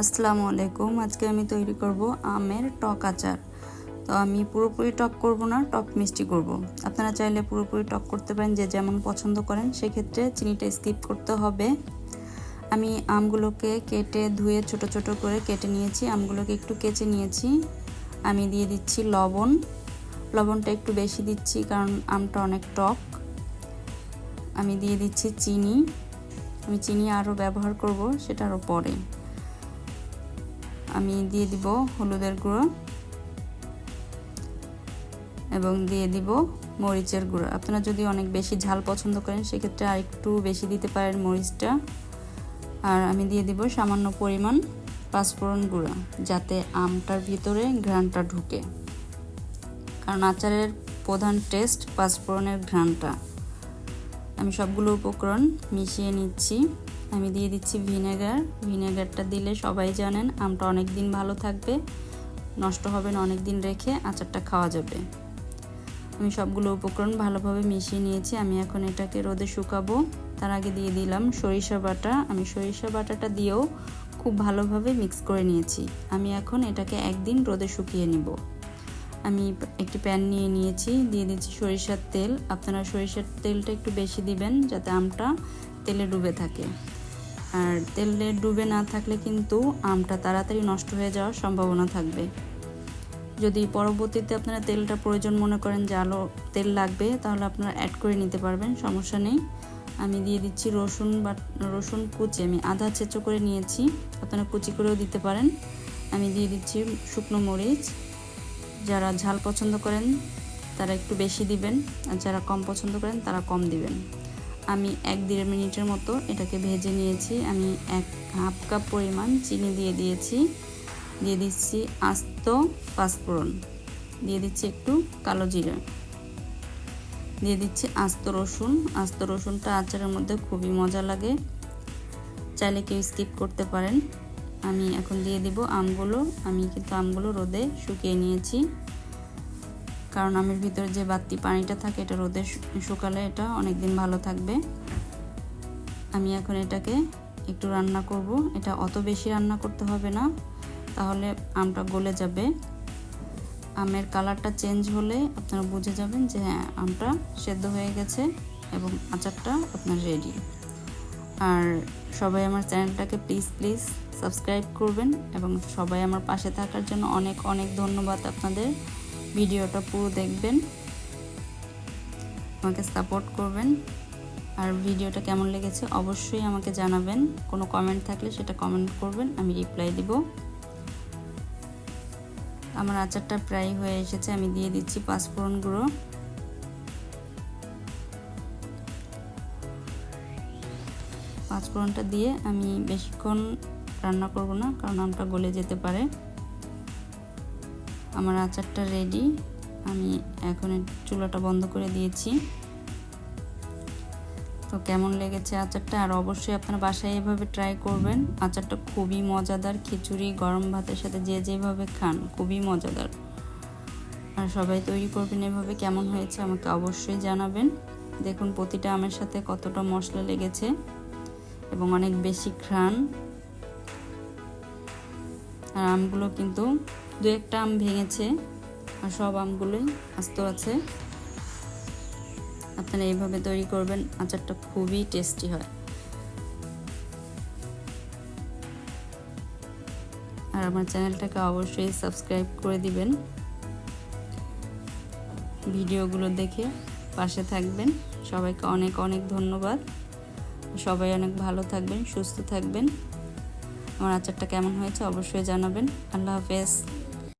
আসসালামু আলাইকুম। আজকে আমি তৈরি করব আমের টক আচার। তো আমি পুরোপুরি টক করব না, টক মিষ্টি করব। আপনারা চাইলে পুরোপুরি টক করতে পারেন, যে যেমন পছন্দ করেন, সেক্ষেত্রে চিনিটা স্কিপ করতে হবে। আমি আমগুলোকে কেটে ধুয়ে ছোট ছোট করে কেটে নিয়েছি। আমগুলোকে একটু কেচে নিয়েছি। আমি দিয়ে দিচ্ছি লবণ। লবণটা একটু বেশি দিচ্ছি, কারণ আমটা অনেক টক। আমি দিয়ে দিচ্ছি চিনি। আমি চিনি আরও ব্যবহার করব সেটা আরও পরে। আমি দিয়ে দিব হলুদের গুঁড়ো এবং দিয়ে দিব মরিচের গুঁড়ো। আপনারা যদি অনেক বেশি ঝাল পছন্দ করেন, সেক্ষেত্রে আর একটু বেশি দিতে পারেন মরিচটা। আর আমি দিয়ে দিব সামান্য পরিমাণ পাঁচফোড়ন গুঁড়ো, যাতে আমটার ভিতরে ঘ্রাণটা ঢুকে। কারণ আচারের প্রধান টেস্ট পাঁচফোড়নের ঘ্রাণটা। আমি সবগুলো উপকরণ মিশিয়ে নিচ্ছি। আমি দিয়ে দিচ্ছি ভিনেগার। ভিনেগারটা দিলে সবাই জানেন আমটা অনেক দিন ভালো থাকবে, নষ্ট হবে না অনেক দিন রেখে আচারটা খাওয়া যাবে। আমি সবগুলো উপকরণ ভালোভাবে মিশিয়ে নিয়েছি, আমি এখন এটাকে রোদে শুকাবো। তার আগে দিয়ে দিলাম সরিষা বাটা। আমি সরিষা বাটাটা দিয়েও খুব ভালোভাবে মিক্স করে নিয়েছি। আমি এখন এটাকে একদিন রোদে শুকিয়ে নিব। আমি একটি প্যান নিয়ে নিয়েছি, দিয়ে দিচ্ছি সরিষার তেল। আপনারা সরিষার তেলটা একটু বেশি দিবেন যাতে আমটা তেলে ডুবে থাকে। আর তেলে ডুবে না থাকলে কিন্তু আমটা তাড়াতাড়ি নষ্ট হয়ে যাওয়ার সম্ভাবনা থাকবে। যদি পরবর্তীতে আপনারা তেলটা প্রয়োজন মনে করেন যে আলো তেল লাগবে, তাহলে আপনারা অ্যাড করে নিতে পারবেন, সমস্যা নেই। আমি দিয়ে দিচ্ছি রসুন বা রসুন কুচি, আমি আধা চেঁচো করে নিয়েছি, আপনারা কুচি করেও দিতে পারেন। আমি দিয়ে দিচ্ছি শুকনো মরিচ। যারা ঝাল পছন্দ করেন, তারা একটু বেশি দিবেন, আর যারা কম পছন্দ করেন, তারা কম দিবেন। আমি এক দেড় মিনিটের মতো এটাকে ভেজে নিয়েছি। আমি এক হাফ কাপ পরিমাণ চিনি দিয়ে দিয়েছি। দিয়ে দিচ্ছি আস্ত পাঁচফোড়ন। দিয়ে দিচ্ছি একটু কালো জিরা। দিয়ে দিচ্ছি আস্ত রসুন। আস্ত রসুনটা আচারের মধ্যে খুবই মজা লাগে। চাইলে কেউ স্কিপ করতে পারেন। আমি এখন দিয়ে দিব আমগুলো। আমি কিন্তু আমগুলো রোদে শুকিয়ে নিয়েছি। কারণ আমের ভিতরে যে বাতি পানিটা থাকে, এটা রোদে শুকালে এটা অনেক দিন ভালো থাকবে। আমি এখন এটাকে একটু রান্না করব। এটা অত বেশি রান্না করতে হবে না, তাহলে আমটা গলে যাবে। আমের কালারটা চেঞ্জ হলে আপনারা বুঝে যাবেন যে হ্যাঁ আমটা সেদ্ধ হয়ে গেছে এবং আচারটা আপনার রেডি আর সবাই আমার চ্যানেলটাকে প্লিজ প্লিজ সাবস্ক্রাইব করবেন এবং সবাই আমার পাশে থাকার জন্য অনেক অনেক ধন্যবাদ আপনাদের। ভিডিওটা পুরো দেখবেন। আমাকে সাপোর্ট করবেন। আর ভিডিওটা কেমন লেগেছে অবশ্যই আমাকে জানাবেন। কোনো কমেন্ট থাকলে সেটা কমেন্ট করবেন, আমি রিপ্লাই দিব। আমার আচারটা প্রায় হয়ে এসেছে, আমি দিয়ে দিচ্ছি পাঁচফোড়ন গুঁড়ো। পাঁচফোড়নটা দিয়ে আমি বেশিক্ষণ রান্না করব না, কারণ আমটা গলে যেতে পারে। আমার আচারটা রেডি আমি এখন চুলাটা বন্ধ করে দিয়েছি। তো কেমন লেগেছে আচারটা? আর অবশ্যই আপনারা বাসায় এভাবে ট্রাই করবেন। আচারটা খুবই মজাদার। খিচুড়ি, গরম ভাতের সাথে যে যেভাবে খান, খুবই মজাদার। আর সবাই তৈরি করবেন এভাবে। কেমন হয়েছে আমাকে অবশ্যই জানাবেন। দেখুন প্রতিটা আমের সাথে কতটা মশলা লেগেছে এবং অনেক বেশি ঘ্রাণ। আর আমগুলো কিন্তু দু একটা আম ভেঙেছে আর সব আমগুলোই আস্ত আছে। আপনারা এইভাবে তৈরি করবেন, আচারটা খুবই টেস্টি হয়। আর আমার চ্যানেলটাকে অবশ্যই সাবস্ক্রাইব করে দিবেন। ভিডিওগুলো দেখে পাশে থাকবেন। সবাইকে অনেক অনেক ধন্যবাদ। সবাই অনেক ভালো থাকবেন, সুস্থ থাকবেন। আমার আচারটা কেমন হয়েছে অবশ্যই জানাবেন। আল্লাহ হাফেজ।